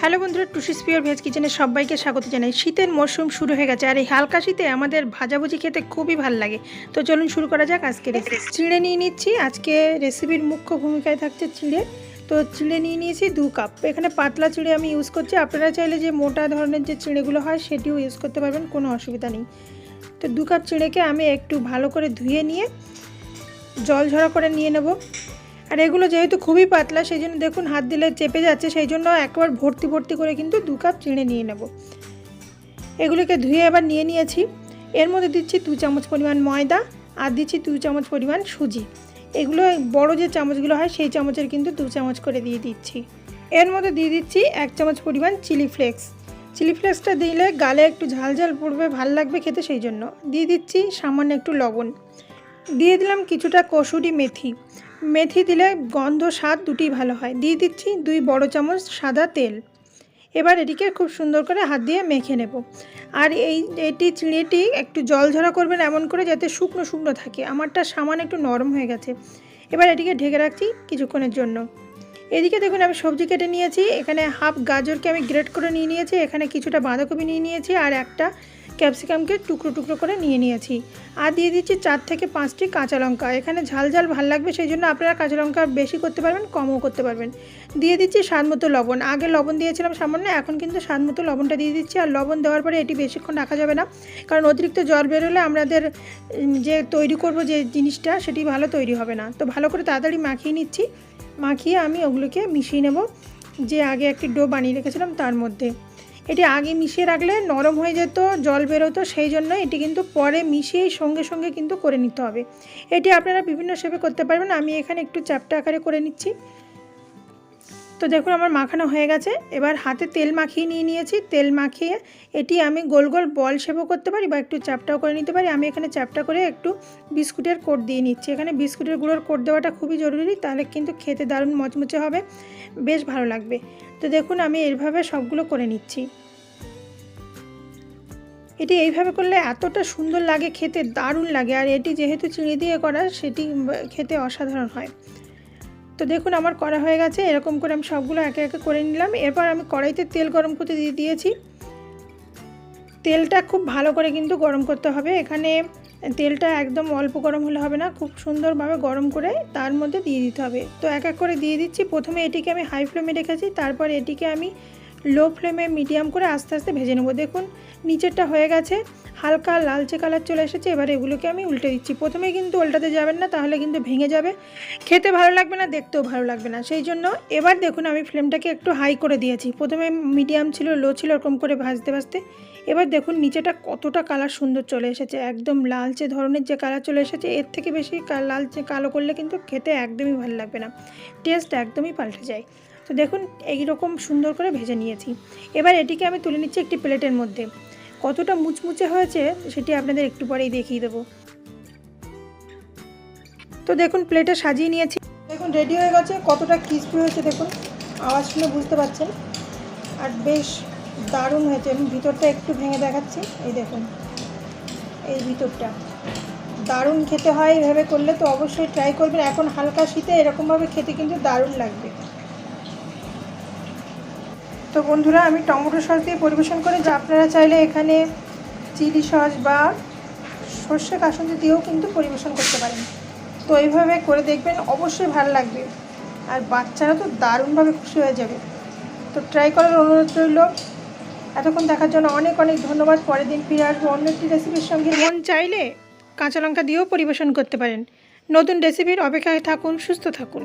Hello বন্ধুরা টুসিস pure veg কিচেনে সবাইকে স্বাগত জানাই। শীতের মরশুম শুরু হয়ে গেছে আর এই হালকা শীতে আমাদের ভাজাভুজি খেতে খুবই ভালো লাগে। তো চলুন শুরু করা যাক আজকে রেসিপি চিড়ে নিয়ে নিচ্ছি আজকে রেসিপির মুখ্য ভূমিকায় থাকছে চিড়ে। তো চিড়ে নিয়ে নিয়েছি দু কাপ। এখানে পাতলা চিড়ে আমি ইউজ করছি। আপনারা চাইলে যে মোটা ধরনের যে চিড়েগুলো হয় সেটিও ইউজ করতে পারবেন কোনো অসুবিধা নেই। তো দু কাপ চিড়েকে আমি একটু ভালো করে ধুয়ে নিয়ে জল ঝরা করে নিয়ে নেব। আর এগুলো যেহেতু খুবই পাতলা, সেই জন্য দেখুন হাত দিলে চেপে যাচ্ছে, সেই জন্য একবার ভর্তি ভর্তি করে কিন্তু দু কাপ চিড়ে নিয়ে নেব। এগুলোকে ধুয়ে এবার নিয়ে নিয়েছি। এর মধ্যে দিচ্ছি দু চামচ পরিমাণ ময়দা আর দিচ্ছি দু চামচ পরিমাণ সুজি। এগুলো বড় যে চামচগুলো হয়, সেই চামচের কিন্তু দু চামচ করে দিয়ে দিচ্ছি। এর মধ্যে দিয়ে দিচ্ছি এক চামচ পরিমাণ চিলি ফ্লেক্স। চিলি ফ্লেক্সটা দিলে গালে একটু ঝাল ঝাল পড়বে, ভালো লাগবে খেতে সেই জন্য। দিয়ে দিচ্ছি সামান্য একটু লবণ। দিয়ে দিলাম কিছুটা কসুরি মেথি। মেথি দিলে গন্ধ স্বাদ দুটি ভালো হয়। দিয়ে দিচ্ছি দুই বড় চামচ সাদা তেল। এবার এটিকে খুব সুন্দর করে হাত দিয়ে মেখে নেব। আর এই এটি চিড়েটি একটু জল ঝরা করবেন এমন করে যাতে শুকনো শুকনো থাকে। আমারটা সামান্য একটু নরম হয়ে গেছে। এবার এটিকে ঢেকে রাখছি কিছুক্ষণের জন্য। এদিকে দেখুন আমি সবজি কেটে নিয়েছি। এখানে হাফ গাজরকে আমি গ্রেট করে নিয়ে নিয়েছি। এখানে কিছুটা বাঁধাকপি নিয়ে নিয়েছি। আর একটা ক্যাপসিকামকে টুকরো টুকরো করে নিয়ে নিয়েছি। আর দিয়ে দিচ্ছি চার থেকে পাঁচটি কাঁচা লঙ্কা। এখানে ঝাল ঝাল ভালো লাগবে, সেই জন্য আপনারা কাঁচা লঙ্কা বেশি করতে পারবেন, কমও করতে পারবেন। দিয়ে দিচ্ছি স্বাদ মতো লবণ। আগে লবণ দিয়েছিলাম সামান্য, এখন কিন্তু স্বাদ মতো লবণটা দিয়ে দিচ্ছি। আর লবণ দেওয়ার পরে এটি বেশিক্ষণ রাখা যাবে না, কারণ অতিরিক্ত জল বেরোলে আমাদের যে তৈরি করব যে জিনিসটা, সেটি ভালো তৈরি হবে না। তো ভালো করে তাড়াতাড়ি মাখিয়ে নিচ্ছি। মাখিয়ে আমি ওগুলোকে মিশিয়ে নেব। যে আগে একটি ডো বানিয়ে রেখেছিলাম তার মধ্যে। এটি আগে মিশিয়ে রাখলে নরম হয়ে যেত, জল বেরোতো, সেই জন্য এটি কিন্তু পরে মিশিয়েই সঙ্গে সঙ্গে কিন্তু করে নিতে হবে। এটি আপনারা বিভিন্ন শেপে করতে পারবেন। আমি এখানে একটু চ্যাপটা আকারে করে নিচ্ছি। তো দেখুন, আমার মাখানো হয়ে গেছে। এবার হাতে তেল মাখিয়ে নিয়ে নিয়েছি। তেল মাখিয়ে এটি আমি গোল গোল বল শেপও করতে পারি বা একটু চ্যাপটাও করে নিতে পারি। আমি এখানে চ্যাপটা করে একটু বিস্কুটের কোট দিয়ে নিচ্ছি। এখানে বিস্কুটের গুঁড়োর কোট দেওয়াটা খুবই জরুরি, তাহলে কিন্তু খেতে দারুণ মচমচে হবে। বেশ ভালো লাগবে। তো দেখুন, আমি এইভাবে সবগুলো করে নিচ্ছি। এটি এইভাবে করলে এতটা সুন্দর লাগে, খেতে দারুণ লাগে। আর এটি যেহেতু চিনি দিয়ে করা, সেটি খেতে অসাধারণ হয়। তো দেখুন, আমার করা হয়ে গেছে। এরকম করে আমি সবগুলো একে একে করে নিলাম। এরপর আমি কড়াইতে তেল গরম করতে দিয়ে দিয়েছি। তেলটা খুব ভালো করে কিন্তু গরম করতে হবে। এখানে তেলটা একদম অল্প গরম হলে হবে না, খুব সুন্দরভাবে গরম করে তার মধ্যে দিয়ে দিতে হবে। তো এক এক করে দিয়ে দিচ্ছি। প্রথমে এটিকে আমি হাই ফ্লেমে রেখেছি। তারপর এটিকে আমি লো ফ্লেমে মিডিয়াম করে আস্তে আস্তে ভেজে নেব। দেখুন, নিচেরটা হয়ে গেছে, হালকা লালচে কালার চলে এসেছে। এবার এগুলোকে আমি উল্টে দিচ্ছি। প্রথমে কিন্তু উল্টাতে যাবেন না, তাহলে কিন্তু ভেঙে যাবে। খেতে ভালো লাগবে না, দেখতেও ভালো লাগবে না। সেই জন্য এবার দেখুন, আমি ফ্লেমটাকে একটু হাই করে দিয়েছি। প্রথমে মিডিয়াম ছিল, লো ছিল এরকম করে ভাজতে ভাজতে। এবার দেখুন, নিচেটা কতটা কালার সুন্দর চলে এসেছে। একদম লালচে ধরনের যে কালার চলে এসেছে, এর থেকে বেশি লালচে কালো করলে কিন্তু খেতে একদমই ভালো লাগবে না। টেস্ট একদমই পাল্টে যায়। তো দেখুন, এইরকম সুন্দর করে ভেজে নিয়েছি। এবার এটিকে আমি তুলে নিচ্ছি একটি প্লেটের মধ্যে। কতটা মুচমুচে হয়েছে, সেটি আপনাদের একটু পরেই দেখিয়ে দেবো। তো দেখুন প্লেটে সাজিয়ে নিয়েছি। দেখুন, রেডি হয়ে গেছে। কতটা ক্রিসপি হয়েছে দেখুন। আওয়াজ শুনে বুঝতে পারছেন। আর বেশ দারুণ হয়েছে। আমি ভিতরটা একটু ভেঙে দেখাচ্ছি। এই দেখুন, এই ভিতরটা। দারুণ খেতে হয় এইভাবে করলে, তো অবশ্যই ট্রাই করবেন। এখন হালকা শীতে এরকমভাবে খেতে কিন্তু দারুণ লাগবে। তো বন্ধুরা, আমি টমেটো সস দিয়ে পরিবেশন করি, যা আপনারা চাইলে এখানে চিলি সস বা সর্ষে কাসুন্দি দিয়েও কিন্তু পরিবেশন করতে পারেন। তো এইভাবে করে দেখবেন, অবশ্যই ভালো লাগবে। আর বাচ্চারা তো দারুণভাবে খুশি হয়ে যাবে। তো ট্রাই করার অনুরোধ রইল। এতক্ষণ দেখার জন্য অনেক অনেক ধন্যবাদ। পরের দিন ফিরে আসব অন্য একটি রেসিপির সঙ্গে। মন চাইলে কাঁচা লঙ্কা দিয়েও পরিবেশন করতে পারেন। নতুন রেসিপির অপেক্ষায় থাকুন, সুস্থ থাকুন।